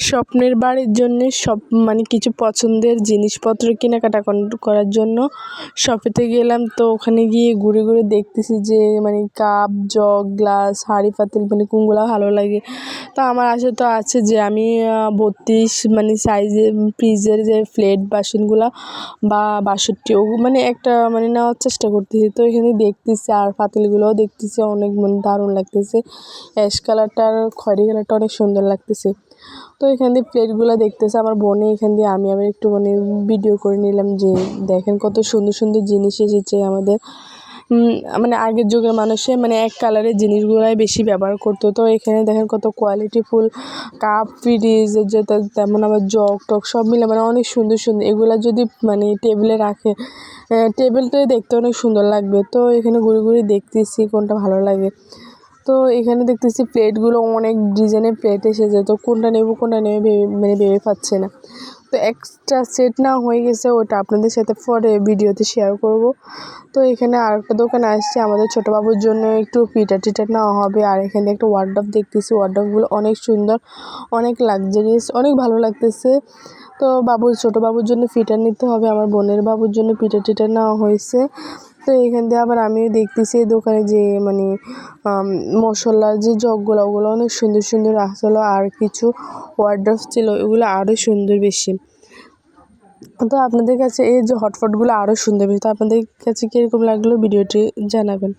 স্বপ্নের বাড়ির জন্যে সব মানে কিছু পছন্দের জিনিসপত্র কেনাকাটা করার জন্য শপেতে গেলাম। তো ওখানে গিয়ে ঘুরে ঘুরে দেখতেছি যে মানে কাপ, জগ, গ্লাস, হাঁড়ি, পাতিল মানে কোনগুলো ভালো লাগে। তো আমার আশা তো আছে যে, আমি বত্রিশ মানে সাইজের পিসের যে প্লেট, বাসনগুলো বা বাষট্টি ও মানে একটা মানে নেওয়ার চেষ্টা করতেছি। তো এখানে দেখতেছি আর পাতিলগুলোও দেখতেছি, অনেক মানে দারুণ লাগতেছে। অ্যাশ কালারটা আর খয়েরি কালারটা অনেক সুন্দর লাগতেছে। তো এখান দিয়ে প্লেটগুলো দেখতেছে, আমার বোনে এখান দিয়ে, আমি আবার একটু মানে ভিডিও করে নিলাম যে দেখেন কত সুন্দর সুন্দর জিনিস এসেছে আমাদের। মানে আগের যুগের মানুষে মানে এক কালারের জিনিসগুলাই বেশি ব্যবহার করতো। তো এখানে দেখেন কত কোয়ালিটিফুল কাপ ফ্রিজ যে তেমন আবার জগ টক সব মিলে মানে অনেক সুন্দর সুন্দর। এগুলো যদি মানে টেবিলে রাখে টেবিলটাই দেখতে অনেক সুন্দর লাগবে। তো এখানে ঘুরে ঘুরে দেখতেছি কোনটা ভালো লাগে। তো এখানে দেখতেছি প্লেটগুলো অনেক ডিজাইনের প্লেট এসেছে। তো কোনটা নেব, কোনটা নেবে মানে ভেবে পাচ্ছে না। তো এক্সট্রা সেট না হয়ে গেছে, ওটা আপনাদের সাথে পরে ভিডিওতে শেয়ার করব। তো এখানে আর একটা দোকানে আসছে, আমাদের ছোটো বাবুর জন্য একটু পিঠা টিটা নেওয়া হবে। আর এখানে একটা ওয়ার্ডরোব দেখতেছি ওয়ার্ডরোবগুলো অনেক সুন্দর, অনেক লাক্সারিয়াস অনেক ভালো লাগতেছে। তো বাবুর, ছোটো বাবুর জন্য ফিটার নিতে হবে, আমার বোনের বাবুর জন্য পিঠা টিটা নেওয়া হয়েছে। তো এখান দিয়ে আবার আমিও দেখতেছি দোকানে যে মানে মশলার যে জগগুলো, ওগুলো অনেক সুন্দর সুন্দর আসলো আর কিছু ওয়ার্ড্রফ ছিল, ওগুলো আরও সুন্দর বেশি। তো আপনাদের কাছে এই যে হটফটগুলো আরও সুন্দর বেশি, তো আপনাদের কাছে কীরকম লাগল? ভিডিওটি জানাবেন।